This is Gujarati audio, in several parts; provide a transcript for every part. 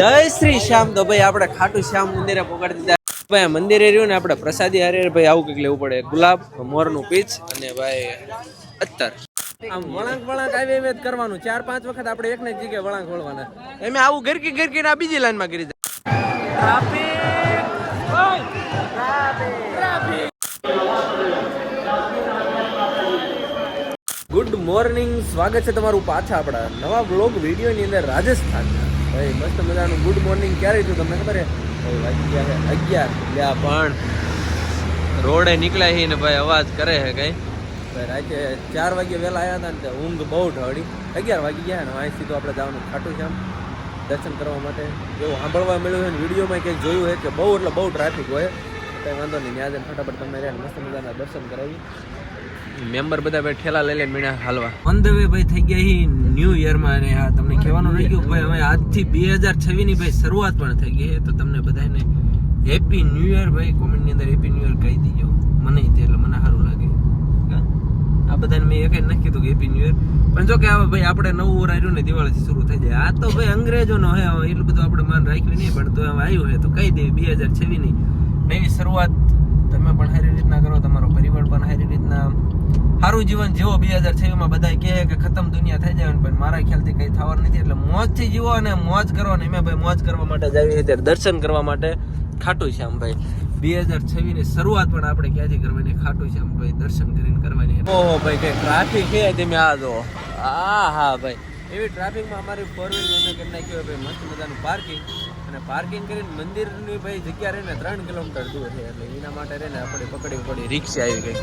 જય શ્રી શ્યામ. તો ભાઈ આપણે ખાટું શ્યામ મંદિરે પહોંચાડી દીધા. ભાઈ આ મંદિરે રહ્યું ને આપણે પ્રસાદી હારે ભાઈ આવું કંઈક લેવું પડે. ગુલાબ મોરનું પીચ અને ભાઈ અત્તર. આમ વળાંક વળાંક આવી એમ જ કરવાનું. ચાર પાંચ વખત આપણે એક ને જગ્યાએ વળાંક વળવાના. એમ આવું ગરકી ગરકી આ બીજી લાઈનમાં કરી દે. Good morning. સ્વાગત છે તમારું પાછા આપણા નવા બ્લોગ વિડીયોની અંદર રાજસ્થાન ભાઈ, મસ્ત મજાનું ગુડ મોર્નિંગ ક્યારે થયું તમને ખબર ભાઈ વાગી છે અગિયાર. લ્યા પણ રોડે નીકળ્યા છે ને ભાઈ, અવાજ કરે છે કઈ. ભાઈ, રાતે ચાર વાગે વહેલા આવ્યા હતા ને ઊંઘ બહુ ઢળી. અગિયાર વાગી ગયા ને અહીંથી તો આપણે જવાનું ખાટું છે આમ, દર્શન કરવા માટે. એવું સાંભળવા મળ્યું છે વિડીયોમાં કંઈક જોયું છે કે બહુ એટલે બહુ ટ્રાફિક હોય. કંઈ વાંધો નહીં, ત્યાં જઈને ફટાફટ તમને રહ્યા મસ્ત મજાના દર્શન કરાવી મેમ્બર બધા ભાઈ ઠેલા લઈ લઈને મીણા હાલવા. ઓન ધ વે ભાઈ થઈ ગયા હી ન્યૂ યરમાં અને આ તમને કહેવાનું રહી ગયું ભાઈ હવે આજથી બે હજાર છવ્વીસની ભાઈ શરૂઆત પણ થઈ ગઈ છે તો તમને બધાને હેપી ન્યૂ યર ભાઈ કોમેન્ટની અંદર હેપી ન્યૂ યર કહી દીજો. મને તે એટલે મને સારું લાગે. હા? આ બધાને મેં એક જ નથી કીધું કે હેપી ન્યૂ યર પણ જો કે હવે ભાઈ આપણે નવું વર્ષ આવ્યું ને દિવાળીથી શરૂ થઈ જાય. આ તો ભાઈ અંગ્રેજોનો હે એટલું બધું આપણે માન રાખ્યું નહીં પણ તો હવે આવ્યું હે તો કહી દે બે હજાર છવ્વીસની. નવી શરૂઆત તમે પણ સારી રીતના કરો, તમારો પરિવાર પણ સારી રીતના સારું જીવન જીવો. બે હજાર છવ્વીસમાં બધા કહે કે ખતમ દુનિયા થઈ જાય પણ મારા ખ્યાલથી કંઈ થવાનું નથી. એટલે મોજથી જીવો અને મોજ કરો ને એમાં ભાઈ મોજ કરવા માટે જ આવી ત્યારે દર્શન કરવા માટે ખાટું શ્યામ ભાઈ. બે હજાર છવ્વીસની શરૂઆત પણ આપણે ક્યાંથી કરવાની? ખાટું શ્યામ ભાઈ, દર્શન કરીને કરવાની. ઓહો ભાઈ, કઈ ટ્રાફિક છે તમે આ જો. આ હા ભાઈ. એવી ટ્રાફિકમાં અમારી ફોર વ્હીલર અમે કરી નાખ્યું ભાઈ? મસ્ત મજાનું પાર્કિંગ અને પાર્કિંગ કરીને મંદિરની ભાઈ જગ્યા રહીને ત્રણ કિલોમીટર દૂર છે. એટલે એના માટે રહીને આપણે પકડી પડી રિક્ષા આવી ગઈ.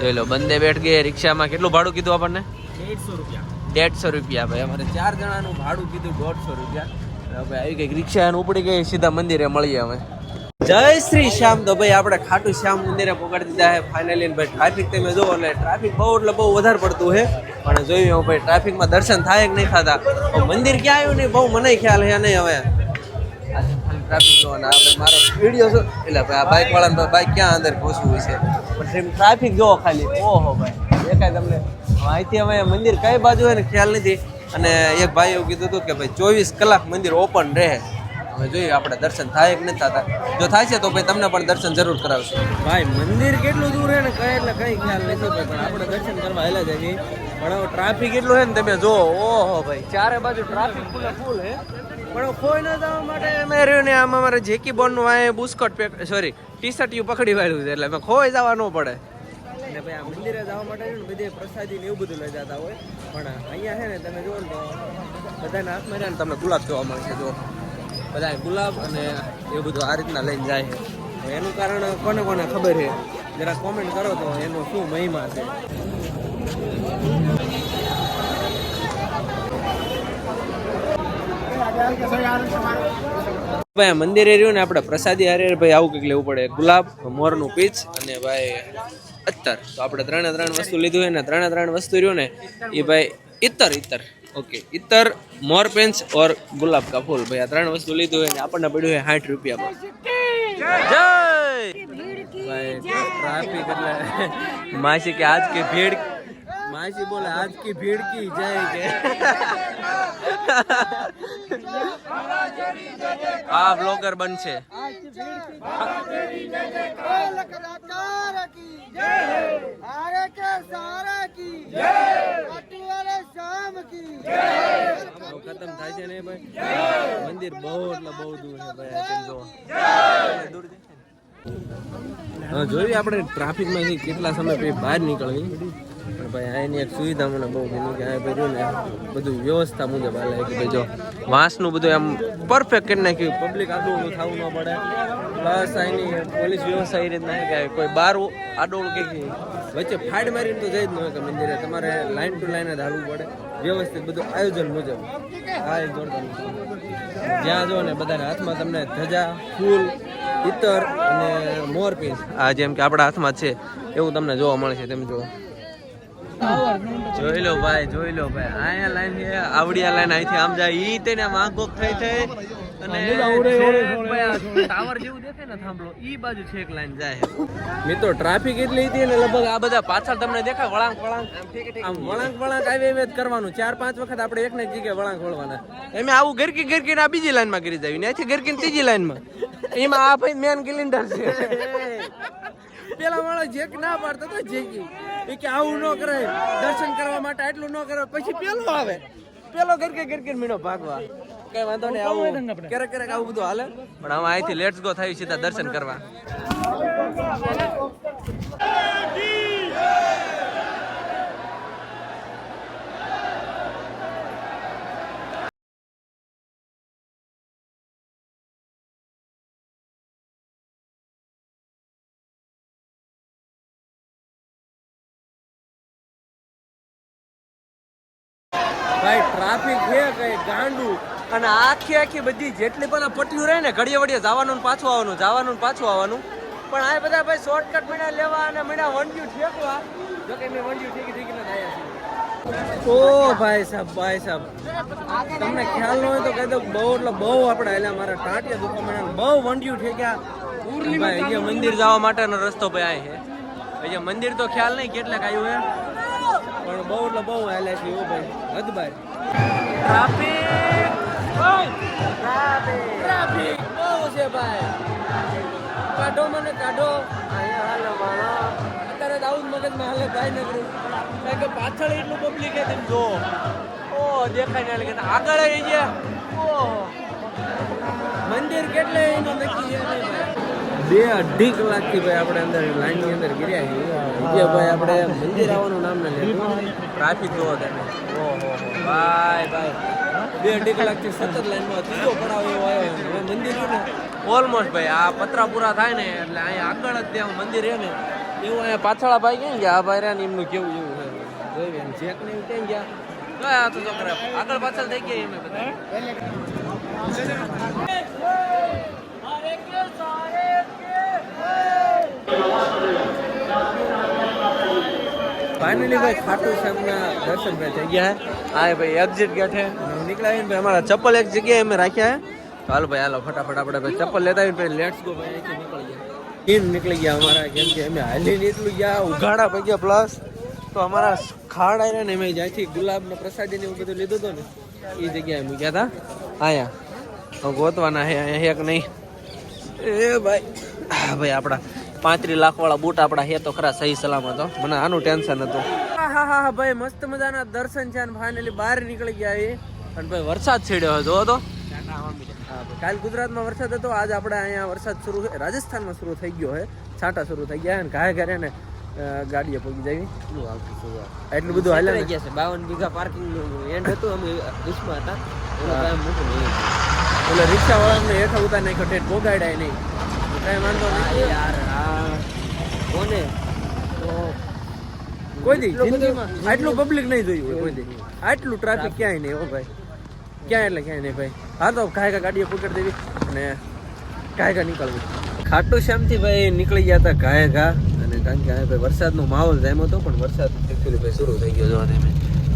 જોઈ લો બંને બેઠ ગઈ રિક્ષામાં કેટલું ભાડું કીધું આપણને? દેડસો રૂપિયા. દેડસો રૂપિયા ભાઈ અમારે ચાર જણાનું ભાડું કીધું દોઢસો રૂપિયા. હવે આવી ગઈ રિક્ષા ઉપડી ગઈ સીધા મંદિરે મળીએ અમે જય શ્રી શ્યામ. તો ભાઈ આપણે ખાટું શ્યામ મંદિરે પકડી દીધા છે. ફાઇનલી ભાઈ ટ્રાફિક તમે જો એટલે ટ્રાફિક બહુ એટલે બહુ વધારે પડતું છે. પણ જોયું ભાઈ ટ્રાફિકમાં દર્શન થાય કે નહીં થતા? મંદિર ક્યાં આવ્યું નહીં? બહુ મને ખ્યાલ છે નહીં હવે. ટ્રાફિક જોવાના. આપણે મારો વીડિયો શું? એટલે ભાઈ આ બાઇક વાળાને બાઇક ક્યાં અંદર ઘૂસવું છે? પણ ટ્રાફિક જોવો ખાલી. ઓહો ભાઈ. દેખાય તમને. અહીંથી હવે મંદિર કઈ બાજુ હોય ને ખ્યાલ નથી. અને એક ભાઈ એવું કીધું હતું કે ભાઈ ચોવીસ કલાક મંદિર ઓપન રહે. હવે જોઈએ આપણે દર્શન થાય કે નથી થતા. જો થાય છે તો ભાઈ તમને પણ દર્શન જરૂર કરાવશું. ભાઈ, મંદિર કેટલું દૂર છે ને કઈ એટલે કઈ ખ્યાલ નથી ભાઈ, પણ આપણે દર્શન કરવા હેલા જઈએ પણ ટ્રાફિક એટલું છે ને તમે જો ઓહો ભાઈ, ચારે બાજુ ટ્રાફિક ફૂલ ફૂલ છે પણ કોઈ ન જવા માટે અમે રહ્યું ને આમાં અમારે જેકી બોનનું આ biscuit pack sorry T shirt પકડી વાળ્યું છે એટલે અમે ખોઈ જવા ન પડે. એટલે ભાઈ આ મંદિરે જવા માટે ને બધી પ્રસાદી ને એવું બધું લઈ જતા હોય. પણ અહીંયા છે ને તમે જુઓ ને તો બધાના હાથમાં છે ને તમને ગુલાબ જોવા મળશે જો બધા ગુલાબ અને એ બધું આ રીતના લઈને જાય છે. એનું કારણ કોને કોને ખબર છે? જરા કોમેન્ટ કરો તો એનો શું મહિમા છે? ભાઈ મંદિર એ રહ્યું ને આપણે પ્રસાદી હારે ભાઈ આવું કંઈક લેવું પડે. ગુલાબ, મોરનું પીચ અને ભાઈ અત્તર તો આપણે ત્રણે ત્રણ વસ્તુ લીધું હોય ને, ત્રણે ત્રણ વસ્તુ રહ્યું ને, એ ભાઈ ઇત્તર ઇત્તર ઓકે ઇત્તર મોર પેન્સ ઓર ગુલાબ કા ફૂલ. ભાઈ, આ ત્રણ વસ્તુ લીધું હોય ને, આપણને પડ્યું હોય સાઠ રૂપિયામાં. ભાઈ ટ્રાફિક એટલે માસી કે આજ કે ભીડ માસી બોલે, આજ કી ભીડ કી, જય જય. આ બ્લોગર બનશે. ખતમ થાય છે ને ભાઈ? મંદિર બહુ એટલે બહુ દૂર છે ભાઈ. દૂર જોયું આપણે ટ્રાફિકમાંથી કેટલા સમય પછી બહાર નીકળવી. ભાઈ, આ એક સુવિધા મને બહુ ગમી કે આ ભાઈ ને બધું વ્યવસ્થા મુજબ હાલે કે ભાઈ જો વાંસનું બધું એમ પરફેક્ટ કરી નાખ્યું. પબ્લિક આડું થવું ન પડે. પ્લસ અહીંની પોલીસ વ્યવસ્થા એ રીતના કે કોઈ બાર આડોળ કે વચ્ચે ફાડ મારીને તો જઈ જ ન હોય કે મંદિરે. તમારે લાઈન ટુ લાઈન જ પડે. વ્યવસ્થિત બધું આયોજન મુજબ. આ એક જ્યાં જો ને બધાના હાથમાં તમને ધજા, ફૂલ ઇતર અને મોરપીસ. આ જેમ કે આપણા હાથમાં છે. એવું તમને જોવા મળે છે તેમ જો. જોઈ લો ભાઈ જોઈ લો ભાઈ. આયા લાઈન છે આવડી આ લાઈન અહીંથી આમ જાય. ઈ તેને આંખો થઈ થઈ અને ટાવર જેવું દેખાય ને થાંભલો ઈ બાજુ છે એક લાઈન જાય. મિત્રો ટ્રાફિક એટલી હતી ને લગભગ આ બધા પાછળ તમને દેખાય વળાંક વળાંક. આમ વળાંક વળાંક આવે એમ જ કરવાનું. ચાર પાંચ વખત આપણે એક ને જગ્યાએ વળાંક વળવાના. એમ આવું ગરકી ગરકી આ બીજી લાઈનમાં કરી જાવી ત્યાંથી ગરકી ત્રીજી લાઈનમાં એમાં આ ભાઈ મેન કિલિન્ડર છે. પેલા માણસ જેક ના પાડતો તો જેકી. એ કે આવું ન કરાય. દર્શન કરવા માટે આટલું ન કરાય. પછી પેલો આવે. પેલો ગરકે ગરકે મીનો ભાગવા. કઈ વાંધો નહીં આવું. ક્યારેક ક્યારેક આવું બધું હાલે. પણ હવે અહીંથી લેટ્સ ગો થાય સીધા દર્શન કરવા. ભાઈ ટ્રાફિક છે કઈ ગાંડું. અને આખી આખી બધી જેટલી પણ પટ્ટીઓ રહે ને ઘડીએ વડીએ જવાનું પાછું આવવાનું જવાનું પાછું આવવાનું. પણ આ બધા ભાઈ શોર્ટકટ મીડા લેવા અને મીડા વંડ્યું ઠેકવા. જો કે મેં વંડ્યું ઠેકી ઠેકીને આવ્યા ઓ ભાઈ સાહેબ ભાઈ સાહેબ. તમને ખ્યાલ ન હોય તો કહી દો બહુ એટલે બહુ આપણે એટલે મારા ટાંટિયા દુખવા બહુ વંડ્યું ઠેક્યા. ભાઈ અહીંયા મંદિર જવા માટેનો રસ્તો ભાઈ આ છે. અહીંયા મંદિર તો ખ્યાલ નહીં કેટલાક આવ્યું હે પણ બહુ એટલે બહુ હાલે છે એવું ભાઈ. હદ ભાઈ ટ્રાફિક ટ્રાફિક બહુ છે ભાઈ. કાઢો મને કાઢો. અહીંયા હાલે માણો. અત્યારે જ મગજમાં હાલે ભાઈ નગરી કારણ કે પાછળ એટલું પબ્લિક છે તેમ જો ઓ દેખાય ને આગળ આવી ગયા. ઓ મંદિર કેટલે એનું નક્કી છે બે અઢી કલાકથી ભાઈ આપણે અંદર લાઈનની અંદર ગીર્યા છીએ. ભાઈ આપણે મંદિર આવવાનું નામ ન લેતું. ટ્રાફિક જોવો તમે. ઓહો ભાઈ ભાઈ. બે અઢી કલાકથી સતત લાઈનમાં ત્રીજો પડાવ એવો આવ્યો હવે મંદિર છે ને ઓલમોસ્ટ ભાઈ આ પતરા પૂરા થાય ને એટલે અહીંયા આગળ જ ત્યાં મંદિર છે ને એવું અહીંયા પાછળ ભાઈ ક્યાં ગયા? આ ભાઈ રહ્યા ને એમનું કેવું જેવું છે? જોઈ ચેક ને એવું ક્યાં ગયા? ગયા તો છોકરા આગળ પાછળ થઈ ગયા એમ બધા. ફાઇનલી ભાઈ ખાટુ સાહેબના દર્શન ભાઈ થઈ ગયા હે. હા ભાઈ એક્ઝિટ ગેટ હે નીકળ્યા ભાઈ અમારા ચપ્પલ એક જગ્યાએ અમે રાખ્યા હે. હાલો ભાઈ, હાલો, ફટાફટ આપણે ભાઈ ચપ્પલ લેતા આવીને ભાઈ લેટ્સ ગો ભાઈ, અહીંથી નીકળી ગયા. ટીમ નીકળી ગયા અમારા? કેમ કે અમે હાલીને એટલું ગયા, ઉઘાડા પગ્યા પ્લસ તો અમારા ખાડ આવ્યા ને અમે જ્યાંથી ગુલાબનો પ્રસાદી ને એવું બધું લીધું હતું ને, એ જગ્યાએ મૂક્યા હતા અહીંયા ગોતવાના હે એક નહીં? એ ભાઈ હા ભાઈ આપણા પાંત્રીસ લાખ વાળા બૂટ આપણા હે તો ખરા સહી સલામત હો. મને આનું ટેન્શન હતું. હા હા હા ભાઈ મસ્ત મજાના દર્શન છે અને ફાઇનલી બહાર નીકળી ગયા એ. અને ભાઈ વરસાદ છેડ્યો હતો તો. કાલ ગુજરાતમાં વરસાદ હતો આજ આપણે અહીંયા વરસાદ શરૂ રાજસ્થાનમાં શરૂ થઈ ગયો હે છાંટા શરૂ થઈ ગયા અને ઘાય ઘરે ને ગાડીએ પગી જાવી એટલું બધું હાલ્યા ને? ગયા છે બાવન વીઘા પાર્કિંગનું એન્ડ હતું અમે વીસમાં હતા. એટલે રિક્ષા વાળાને હેઠળ ઉતાર નાખ્યો ઠેઠ ભોગાડાય નહીં. કઈ વાંધો નહીં. યાર કોને? તો કોઈ દી જિંદગીમાં આટલું પબ્લિક નહીં જોયું હોય કોઈ દી આટલું ટ્રાફિક ક્યાંય નહીં હો ભાઈ. ક્યાં એટલે ક્યાંય નહીં ભાઈ. હા તો કાંઈ ગાડીઓ પકડી દેવી અને કાંઈ કા નીકળવું. ખાટું શ્યામથી ભાઈ નીકળી ગયા હતા કાયકા અને કારણ કે ભાઈ વરસાદનો માહોલ જામ્યો હતો પણ વરસાદ એકચ્યુઅલી ભાઈ શરૂ થઈ ગયો જોવા તમે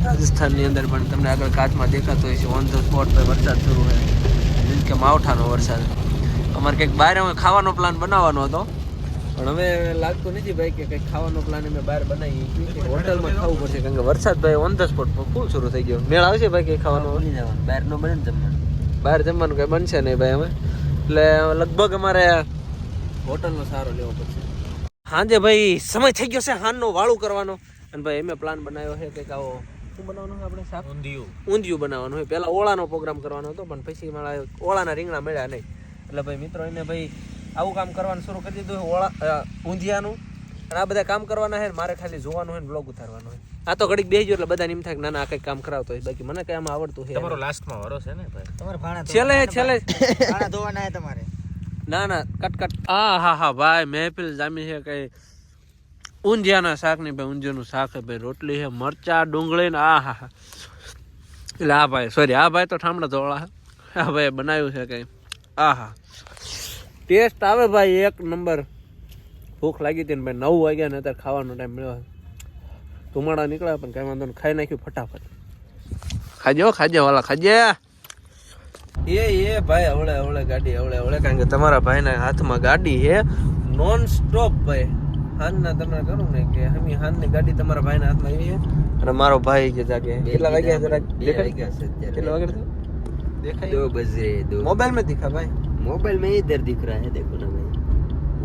રાજસ્થાનની અંદર પણ તમને આગળ કાચમાં દેખાતો હોય છે ઓન ધ સ્પોટ ભાઈ વરસાદ શરૂ હોય. જેમ કે માવઠાનો વરસાદ. અમારે કંઈક બહાર ખાવાનો પ્લાન બનાવવાનો હતો. પણ હવે લાગતું નથી ભાઈ કે કંઈક ખાવાનો પ્લાન અમે બહાર બનાવી. હોટલમાં ખાવું પડશે કારણ કે વરસાદ ભાઈ ઓન ધ સ્પોટ ફૂલ શરૂ થઈ ગયો. મેળ આવશે ભાઈ કંઈ ખાવાનું? બની જવાનું. બહાર નો બને જમવાનું. બહાર જમવાનું કંઈ બનશે નહીં ભાઈ અમે એટલે લગભગ અમારે હોટલનો સારો લેવો પડશે. સાંજે ભાઈ સમય થઈ ગયો છે હાનનો વાળું કરવાનો. અને ભાઈ એમે પ્લાન બનાવ્યો છે કંઈક આવો શું બનાવવાનું આપણે શાક? ઊંધિયું. ઊંધિયું બનાવવાનું હોય. પહેલાં ઓળાનો પ્રોગ્રામ કરવાનો હતો પણ પછી મારા ઓળાના રીંગણા મળ્યા નહીં. એટલે ભાઈ મિત્રો એને ભાઈ આવું કામ કરવાનું શરૂ કરી દીધું છે ઓળા ઊંધિયાનું. અને આ બધા કામ કરવાના છે મારે ખાલી જોવાનું હોય ને બ્લોગ ઉતારવાનો હોય. આ તો ઘડીક બેસજો એટલે બધા એમ થાય કે ના ના આ કંઈક કામ કરાવતો હોય. બાકી મને કઈ આમાં આવડતું છે તમારો લાસ્ટમાં વરો છે ને ભાઈ? તમારે ભાણા છેલ્લે છેલ્લે. ભાણા ધોવાના હે તમારે. ના ના કટ કટ. આ હા હા ભાઈ મહેફિલ જામી છે કઈ. ઊંધિયાના શાકની ભાઈ ઊંધિયાનું શાક છે ભાઈ. રોટલી છે મરચા ડુંગળી ને આ હા હા. એટલે આ ભાઈ સોરી આ ભાઈ તો ઠામડા ધોળા આ ભાઈ બનાવ્યું છે કઈ. આ હા. ટેસ્ટ આવે ભાઈ એક નંબર. ભૂખ લાગી હતી ને ભાઈ નવ વાગ્યા ને અત્યારે ખાવાનો ટાઈમ મળ્યો ધુમાડા નીકળ્યા પણ કાંઈ વાંધો ને ખાઈ નાખ્યું ફટાફટ. ખાજો ખાજો વાલા ખાજે. એ એ ભાઈ હવળે હવળે ગાડી હવળે હવળે કારણ કે તમારા ભાઈના હાથમાં ગાડી હે નોન સ્ટોપ ભાઈ. હાનના તમને કહું ને કે હમી હાનની ગાડી તમારા ભાઈના હાથમાં આવી છે. અને મારો ભાઈ કે જાગે. કેટલા વાગ્યા છે કેટલા વાગ્યા છે? દેખાય. દો બજે મોબાઈલ મોબાઈલમાં દેખા ભાઈ. मोबाइल में इधर दिख रहा है देखो ना भाई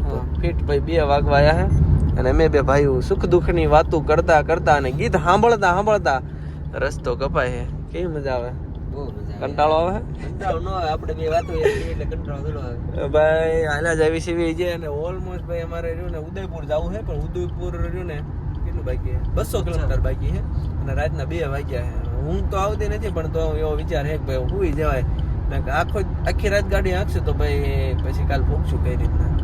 હા, ફીટ ભાઈ બે વાગવા આયા હે અને અમે બે ભાઈઓ સુખ દુઃખની વાતો કરતા કરતા અને ગીત સાંભળતા સાંભળતા રસ્તો કપાય છે કેવી મજા આવે બહુ મજા આવે. કંટાળો આવે કંટાળો ન આવે આપણે બે વાતો એક કરીએ એટલે કંટાળો થોડો આવે ભાઈ હાલા જ આવી સીવી છે અને ઓલમોસ્ટ ભાઈ અમારે રહ્યું ને ઉદયપુર જવું છે પણ ઉદયપુર રહ્યું ને કેટલું બાકી છે બસો કિલોમીટર બાકી છે અને રાતના બે વાગ્યા છે હું તો આવતી નથી પણ તો એવો વિચાર છે કે ભાઈ હુઈ જવાય ને કે આખો આખી રાત ગાડી આંકશે તો ભાઈ પછી કાલ પહોંચશું કઈ રીતના.